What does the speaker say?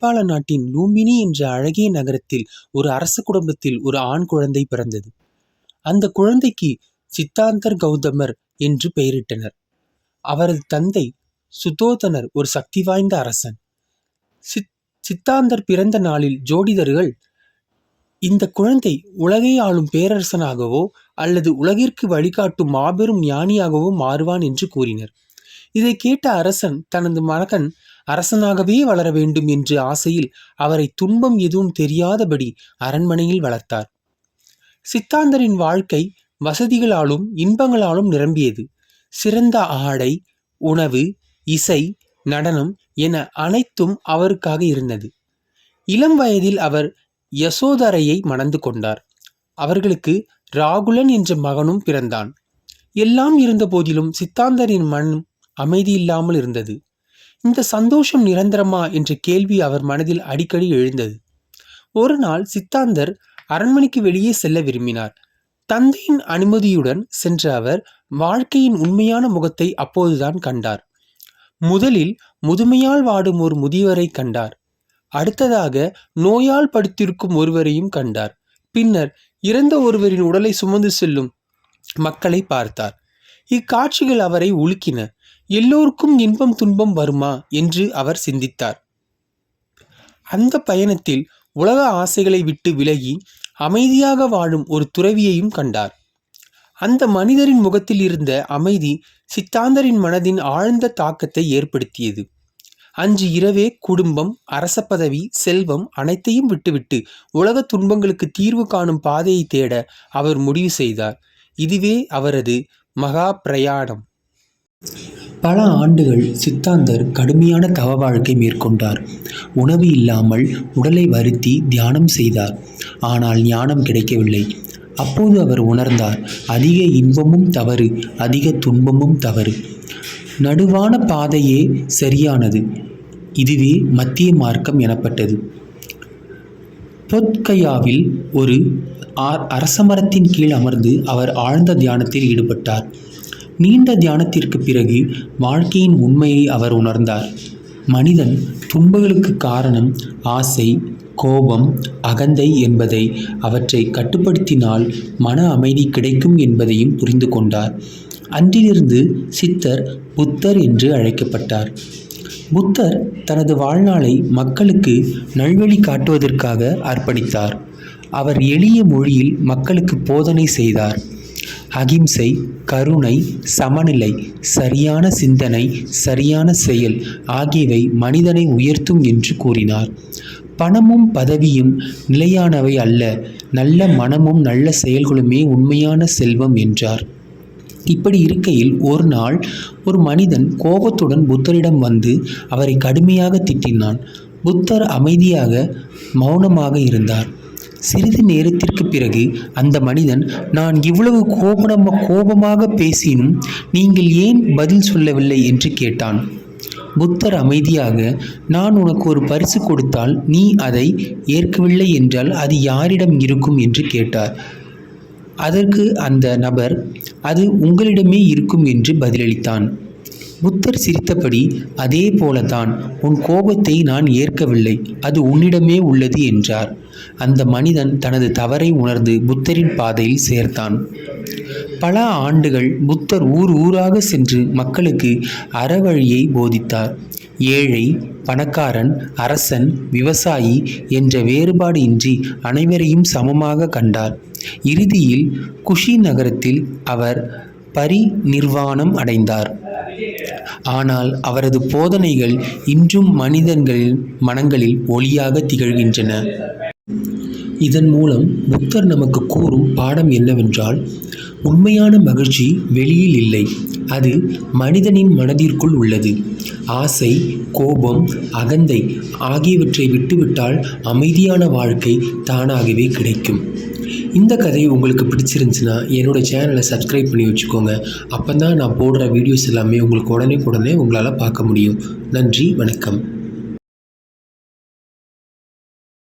நேபாள நாட்டின் லூம்பினி என்ற அழகிய நகரத்தில் ஒரு அரச குடும்பத்தில் ஒரு ஆண் குழந்தை பிறந்தது. அந்த குழந்தைக்கு சித்தாந்தர் கௌதமர் என்று பெயரிட்டனர். அவரது தந்தை சுதோதனர் ஒரு சக்தி வாய்ந்த அரசன். சித் சித்தாந்தர் பிறந்த நாளில் ஜோடிதர்கள் இந்த குழந்தை உலகை ஆளும் பேரரசனாகவோ அல்லது உலகிற்கு வழிகாட்டும் மாபெரும் ஞானியாகவோ மாறுவான் என்று கூறினர். இதை கேட்ட அரசன் தனது மகன் அரசனாகவே வளர வேண்டும் என்ற ஆசையில் அவரை துன்பம் எதுவும் தெரியாதபடி அரண்மனையில் வளர்த்தார். சித்தாந்தரின் வாழ்க்கை வசதிகளாலும் இன்பங்களாலும் நிரம்பியது. சிறந்த ஆடை உணவு இசை நடனம் என அனைத்தும் அவருக்காக இருந்தது. இளம் வயதில் அவர் யசோதரையை மணந்து கொண்டார். அவர்களுக்கு ராகுலன் என்ற மகனும் பிறந்தான். எல்லாம் இருந்த போதிலும் சித்தாந்தரின் மனம் அமைதியில்லாமல் இருந்தது. இந்த சந்தோஷம் நிரந்தரமா என்ற கேள்வி அவர் மனதில் அடிக்கடி எழுந்தது. ஒரு நாள் சித்தாந்தர் அரண்மனைக்கு வெளியே செல்ல விரும்பினார். தந்தையின் அனுமதியுடன் சென்ற அவர் வாழ்க்கையின் உண்மையான முகத்தை அப்போதுதான் கண்டார். முதலில் முதுமையால் வாடும் ஒரு முதியவரை கண்டார். அடுத்ததாக நோயால் படுத்திருக்கும் ஒருவரையும் கண்டார். பின்னர் இறந்த ஒருவரின் உடலை சுமந்து செல்லும் மக்களை பார்த்தார். இக்காட்சிகள் அவரை உலுக்கின. எல்லோருக்கும் இன்பம் துன்பம் வருமா என்று அவர் சிந்தித்தார். அந்த பயணத்தில் உலக ஆசைகளை விட்டு விலகி அமைதியாக வாழும் ஒரு துறவியையும் கண்டார். அந்த மனிதரின் முகத்தில் இருந்த அமைதி சித்தாந்தரின் மனதின் ஆழ்ந்த தாக்கத்தை ஏற்படுத்தியது. அன்று இரவே குடும்பம் அரச பதவி செல்வம் அனைத்தையும் விட்டுவிட்டு உலக துன்பங்களுக்கு தீர்வு காணும் பாதையை தேட அவர் முடிவு செய்தார். இதுவே அவரது மகா பிரயாணம். பல ஆண்டுகள் சித்தாந்தர் கடுமையான தவ வாழ்க்கை மேற்கொண்டார். உணவு இல்லாமல் உடலை வருத்தி தியானம் செய்தார். ஆனால் ஞானம் கிடைக்கவில்லை. அப்போது அவர் உணர்ந்தார் அதிக இன்பமும் தவறு அதிக துன்பமும் தவறு. நடுவான பாதையே சரியானது. இதுவே மத்திய மார்க்கம் எனப்பட்டது. பொத்கயாவில் ஒரு அரசமரத்தின் கீழ் அமர்ந்து அவர் ஆழ்ந்த தியானத்தில் ஈடுபட்டார். நீண்ட தியானத்திற்கு பிறகு வாழ்க்கையின் உண்மையை அவர் உணர்ந்தார். மனிதன் துன்பங்களுக்கு காரணம் ஆசை கோபம் அகந்தை என்பதை அவற்றை கட்டுப்படுத்தினால் மன அமைதி கிடைக்கும் என்பதையும் புரிந்து கொண்டார். அன்றிலிருந்து சித்தர் புத்தர் என்று அழைக்கப்பட்டார். புத்தர் தனது வாழ்நாளை மக்களுக்கு நல்வழி காட்டுவதற்காக அர்ப்பணித்தார். அவர் எளிய மொழியில் மக்களுக்கு போதனை செய்தார். அகிம்சை கருணை சமநிலை சரியான சிந்தனை சரியான செயல் ஆகியவை மனிதனை உயர்த்தும் என்று கூறினார். பணமும் பதவியும் நிலையானவை அல்ல நல்ல மனமும் நல்ல செயல்களுமே உண்மையான செல்வம் என்றார். இப்படி இருக்கையில் ஒரு நாள் ஒரு மனிதன் கோபத்துடன் புத்தரிடம் வந்து அவரை கடுமையாக திட்டினான். புத்தர் அமைதியாக மௌனமாக இருந்தார். சிறிது நேரத்திற்கு பிறகு அந்த மனிதன் நான் இவ்வளவு கோபனம கோபமாக பேசினும் நீங்கள் ஏன் பதில் சொல்லவில்லை? என்று கேட்டான். புத்தர் அமைதியாக நான் உனக்கு ஒரு பரிசு கொடுத்தால் நீ அதை ஏற்கவில்லை என்றால் அது யாரிடம் இருக்கும்? என்று கேட்டார். அதற்கு அந்த நபர் அது உங்களிடமே இருக்கும் என்று பதிலளித்தான். புத்தர் சிரித்தபடி அதே போலதான் உன் கோபத்தை நான் ஏற்கவில்லை அது உன்னிடமே உள்ளது என்றார். அந்த மனிதன் தனது தவறை உணர்ந்து புத்தரின் பாதையில் சேர்த்தான். பல ஆண்டுகள் புத்தர் ஊர் ஊராக சென்று மக்களுக்கு அறவழியை போதித்தார். ஏழை பணக்காரன் அரசன் விவசாயி என்ற வேறுபாடு இன்றி அனைவரையும் சமமாக கண்டார். இறுதியில் குஷி நகரத்தில் அவர் பரிநிர்வாணம் அடைந்தார். ஆனால் அவரது போதனைகள் இன்றும் மனிதர்களின் மனங்களில் ஒளியாக திகழ்கின்றன. இதன் மூலம் புத்தர் நமக்கு கூறும் பாடம் என்னவென்றால் உண்மையான மகிழ்ச்சி வெளியில் இல்லை அது மனிதனின் மனதிற்குள் உள்ளது. ஆசை கோபம் அகந்தை ஆகியவற்றை விட்டுவிட்டால் அமைதியான வாழ்க்கை தானாகவே கிடைக்கும். இந்த கதை உங்களுக்கு பிடிச்சிருந்துச்சுன்னா என்னோடய சேனலை சப்ஸ்கிரைப் பண்ணி வச்சுக்கோங்க. அப்போ தான் நான் போடுற வீடியோஸ் எல்லாமே உங்களுக்கு உடனே உடனே உங்களால் பார்க்க முடியும். நன்றி வணக்கம்.